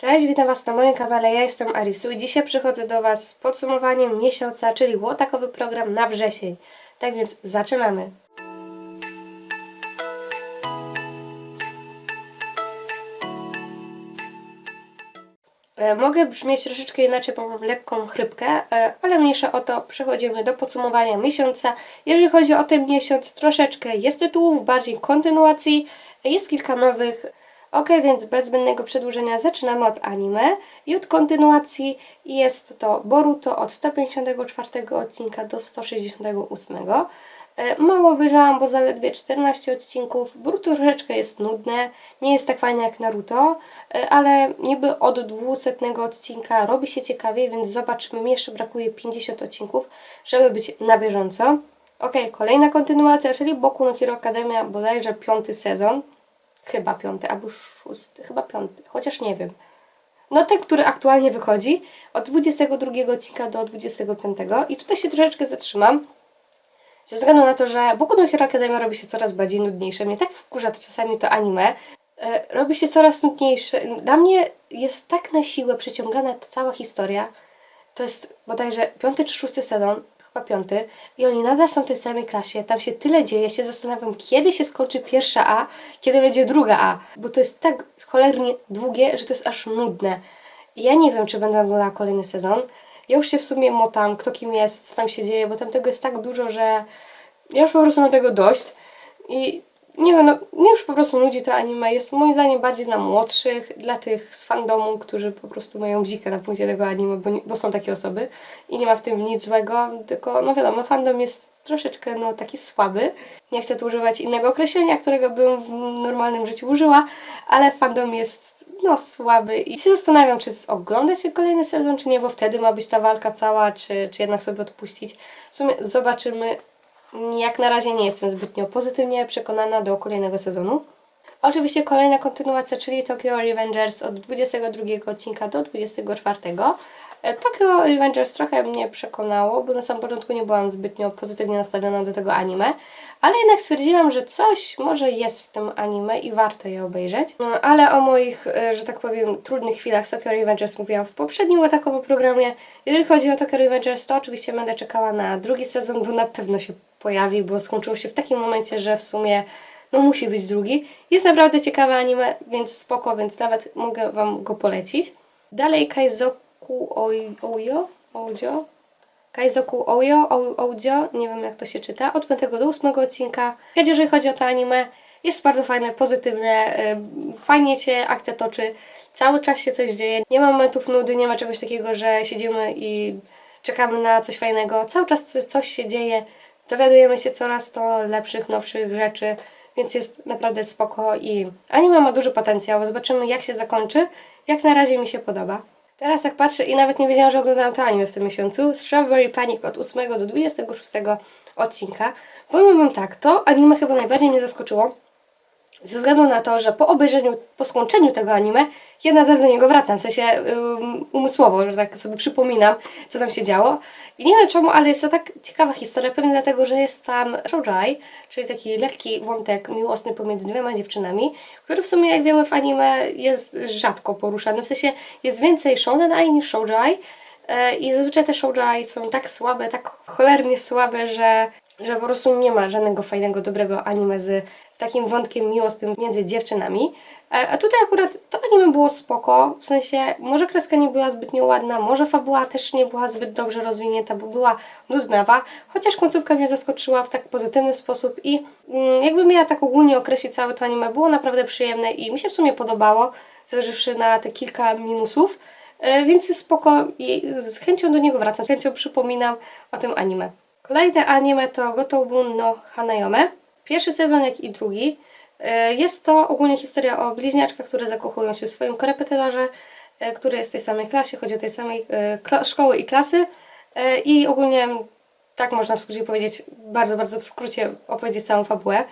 Cześć, witam Was na moim kanale, ja jestem Arisu i dzisiaj przychodzę do Was z podsumowaniem miesiąca, czyli łotakowy program na wrzesień. Tak więc zaczynamy. E, Mogę brzmieć troszeczkę inaczej, bo mam lekką chrypkę, e, ale mniejsza o to, przechodzimy do podsumowania miesiąca. Jeżeli chodzi o ten miesiąc, troszeczkę jest tytułów, bardziej kontynuacji, jest kilka nowych. Ok, więc bez zbędnego przedłużenia zaczynamy od anime i od kontynuacji. Jest to Boruto od 154 odcinka do 168. E, Mało obejrzałam, bo zaledwie 14 odcinków. Boruto troszeczkę jest nudne, nie jest tak fajne jak Naruto, e, ale niby od 200 odcinka robi się ciekawiej, więc zobaczymy. Mi jeszcze brakuje 50 odcinków, żeby być na bieżąco. Ok, kolejna kontynuacja, czyli Boku no Hero Academia, bodajże piąty sezon. Chyba piąty, albo szósty, chyba piąty, chociaż nie wiem. No ten, który aktualnie wychodzi, od 22 odcinka do 25 i tutaj się troszeczkę zatrzymam. Ze względu na to, że Boku no Hero Academia robi się coraz bardziej nudniejsze. Mnie tak wkurza czasami to anime. E, robi się coraz nudniejsze. Dla mnie jest tak na siłę przeciągana ta cała historia. To jest bodajże piąty czy szósty sezon, chyba piąty. I oni nadal są w tej samej klasie. Tam się tyle dzieje. Ja się zastanawiam, kiedy się skończy pierwsza A, kiedy będzie druga A. Bo to jest tak cholernie długie, że to jest aż nudne. I ja nie wiem, czy będę oglądała kolejny sezon. Ja już się w sumie motam, kto kim jest, co tam się dzieje, bo tam tego jest tak dużo, że ja już po prostu mam tego dość. I nie wiem, no mnie już po prostu nudzi to anime. Jest moim zdaniem bardziej dla młodszych, dla tych z fandomu, którzy po prostu mają bzikę na punkcie tego anime, bo, nie, bo są takie osoby. I nie ma w tym nic złego, tylko no wiadomo, fandom jest troszeczkę no taki słaby. Nie chcę tu używać innego określenia, którego bym w normalnym życiu użyła, ale fandom jest no słaby i się zastanawiam, czy oglądać kolejny sezon, czy nie, bo wtedy ma być ta walka cała, czy, czy jednak sobie odpuścić. W sumie zobaczymy. Jak na razie nie jestem zbytnio pozytywnie przekonana do kolejnego sezonu. Oczywiście kolejna kontynuacja, czyli Tokyo Revengers od 22 odcinka do 24. E, Tokyo Revengers trochę mnie przekonało, bo na samym początku nie byłam zbytnio pozytywnie nastawiona do tego anime, ale jednak stwierdziłam, że coś może jest w tym anime i warto je obejrzeć. No, ale o moich, e, że tak powiem, trudnych chwilach z Tokyo Revengers mówiłam w poprzednim atakowym programie. Jeżeli chodzi o Tokyo Revengers, to oczywiście będę czekała na drugi sezon, bo na pewno się pojawi, bo skończyło się w takim momencie, że w sumie no musi być drugi. Jest naprawdę ciekawe anime, więc spoko, więc nawet mogę Wam go polecić. Dalej Kaizoku Oujo? Oujo? Kaizoku Oujo, Ou- Oujo, nie wiem jak to się czyta, od 5 do 8 odcinka. Jeżeli chodzi o to anime, jest bardzo fajne, pozytywne, y, fajnie się akcja toczy, cały czas się coś dzieje, nie ma momentów nudy, nie ma czegoś takiego, że siedzimy i czekamy na coś fajnego, cały czas co- coś się dzieje, dowiadujemy się coraz to lepszych, nowszych rzeczy, więc jest naprawdę spoko i anime ma duży potencjał, zobaczymy jak się zakończy, jak na razie mi się podoba. Teraz jak patrzę i nawet nie wiedziałam, że oglądałam to anime w tym miesiącu, Strawberry Panic od 8 do 26 odcinka. Powiem Wam tak, to anime chyba najbardziej mnie zaskoczyło, ze względu na to, że po obejrzeniu, po skończeniu tego anime, ja nadal do niego wracam, w sensie umysłowo, że tak sobie przypominam, co tam się działo. I nie wiem czemu, ale jest to tak ciekawa historia, pewnie dlatego, że jest tam shoujai, czyli taki lekki wątek miłosny pomiędzy dwiema dziewczynami, który w sumie, jak wiemy, w anime jest rzadko poruszany, w sensie jest więcej shonenai niż shoujai, E, I zazwyczaj te shoujai są tak słabe, tak cholernie słabe, że, że po prostu nie ma żadnego fajnego, dobrego anime z takim wątkiem miłosnym między dziewczynami. E, A tutaj akurat to anime było spoko, w sensie może kreska nie była zbytnio ładna, może fabuła też nie była zbyt dobrze rozwinięta, bo była nudnawa, chociaż końcówka mnie zaskoczyła w tak pozytywny sposób i mm, jakbym miała tak ogólnie określić całe to anime, było naprawdę przyjemne i mi się w sumie podobało, zważywszy na te kilka minusów. E, Więc spoko i z chęcią do niego wracam, z chęcią przypominam o tym anime. Kolejne anime to Gotoubun no Hanayome. Pierwszy sezon, jak i drugi. E, Jest to ogólnie historia o bliźniaczkach, które zakochują się w swoim korepetytorze, e, który jest w tej samej klasie, chodzi o tej samej e, szkoły i klasy. I ogólnie, tak można w skrócie powiedzieć, bardzo, bardzo w skrócie opowiedzieć całą fabułę.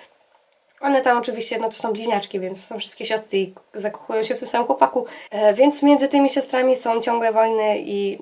One tam oczywiście, no to są bliźniaczki, więc są wszystkie siostry i zakochują się w tym samym chłopaku. Więc między tymi siostrami są ciągłe wojny i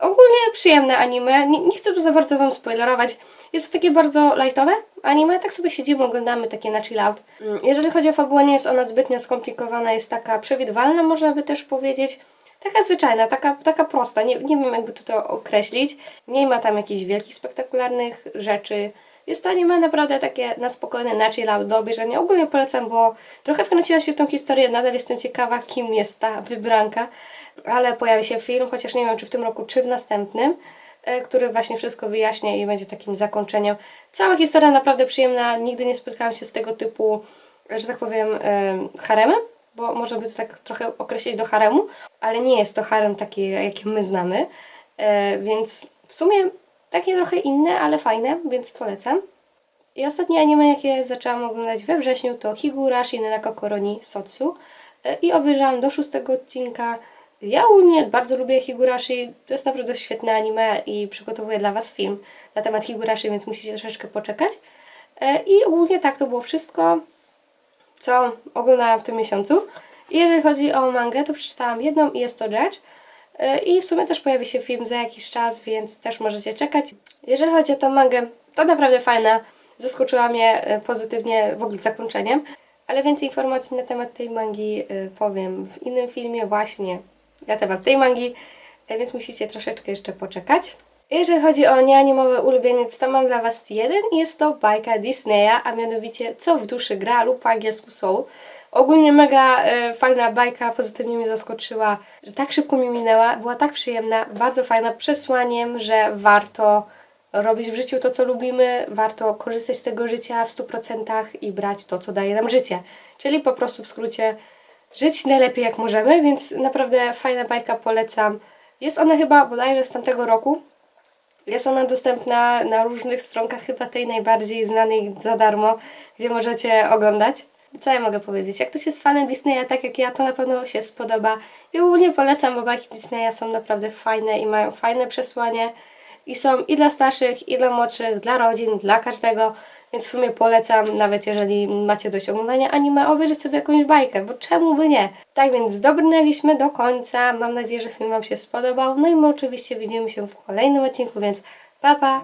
Ogólnie przyjemne anime. Nie, nie chcę tu za bardzo Wam spoilerować. Jest to takie bardzo lightowe anime. Tak sobie siedzimy, oglądamy takie na chill out. Mm, Jeżeli chodzi o fabułę, nie jest ona zbytnio skomplikowana. Jest taka przewidywalna, można by też powiedzieć. Taka zwyczajna, taka, taka prosta. Nie, nie wiem, jakby to, to określić. Nie ma tam jakichś wielkich, spektakularnych rzeczy. Jest to anime naprawdę takie na spokojne, na chill do obejrzenia. Ogólnie polecam, bo trochę wkręciła się w tą historię. Nadal jestem ciekawa, kim jest ta wybranka. Ale pojawi się film, chociaż nie wiem, czy w tym roku, czy w następnym, e, który właśnie wszystko wyjaśnia i będzie takim zakończeniem. Cała historia naprawdę przyjemna. Nigdy nie spotkałam się z tego typu, że tak powiem, e, haremem, bo można by to tak trochę określić do haremu, ale nie jest to harem taki, jaki my znamy. E, więc w sumie takie trochę inne, ale fajne, więc polecam. I ostatnie anime, jakie zaczęłam oglądać we wrześniu, to Higurashi no Kokoro ni Sotsu. E, I obejrzałam do szóstego odcinka. Ja ogólnie bardzo lubię Higurashi. To jest naprawdę świetne anime i przygotowuję dla Was film na temat Higurashi, więc musicie troszeczkę poczekać. E, I ogólnie tak to było wszystko, co oglądałam w tym miesiącu. I jeżeli chodzi o mangę, to przeczytałam jedną i jest to rzecz. E, I w sumie też pojawi się film za jakiś czas, więc też możecie czekać. Jeżeli chodzi o tą mangę, to naprawdę fajna. Zaskoczyła mnie e, pozytywnie w ogóle zakończeniem. Ale więcej informacji na temat tej mangi e, powiem w innym filmie właśnie na temat tej mangi, więc musicie troszeczkę jeszcze poczekać. Jeżeli chodzi o nieanimowy ulubieniec, to mam dla Was jeden i jest to bajka Disneya, a mianowicie Co w duszy gra lub po angielsku Soul. Ogólnie mega e, fajna bajka, pozytywnie mnie zaskoczyła, że tak szybko mi minęła, była tak przyjemna, bardzo fajna, przesłaniem, że warto robić w życiu to, co lubimy, warto korzystać z tego życia w 100% i brać to, co daje nam życie. Czyli po prostu w skrócie żyć najlepiej jak możemy, więc naprawdę fajna bajka, polecam. Jest ona chyba bodajże z tamtego roku. Jest ona dostępna na różnych stronkach, chyba tej najbardziej znanej za darmo, gdzie możecie oglądać. Co ja mogę powiedzieć? Jak ktoś jest fanem Disneya, tak jak ja, to na pewno się spodoba. I ogólnie polecam, bo bajki Disneya są naprawdę fajne i mają fajne przesłanie. I są i dla starszych, i dla młodszych, dla rodzin, dla każdego. Więc w sumie polecam, nawet jeżeli macie dość oglądania anime, obejrzeć sobie jakąś bajkę, bo czemu by nie? Tak więc dobrnęliśmy do końca. Mam nadzieję, że film Wam się spodobał. No i my oczywiście widzimy się w kolejnym odcinku, więc pa pa!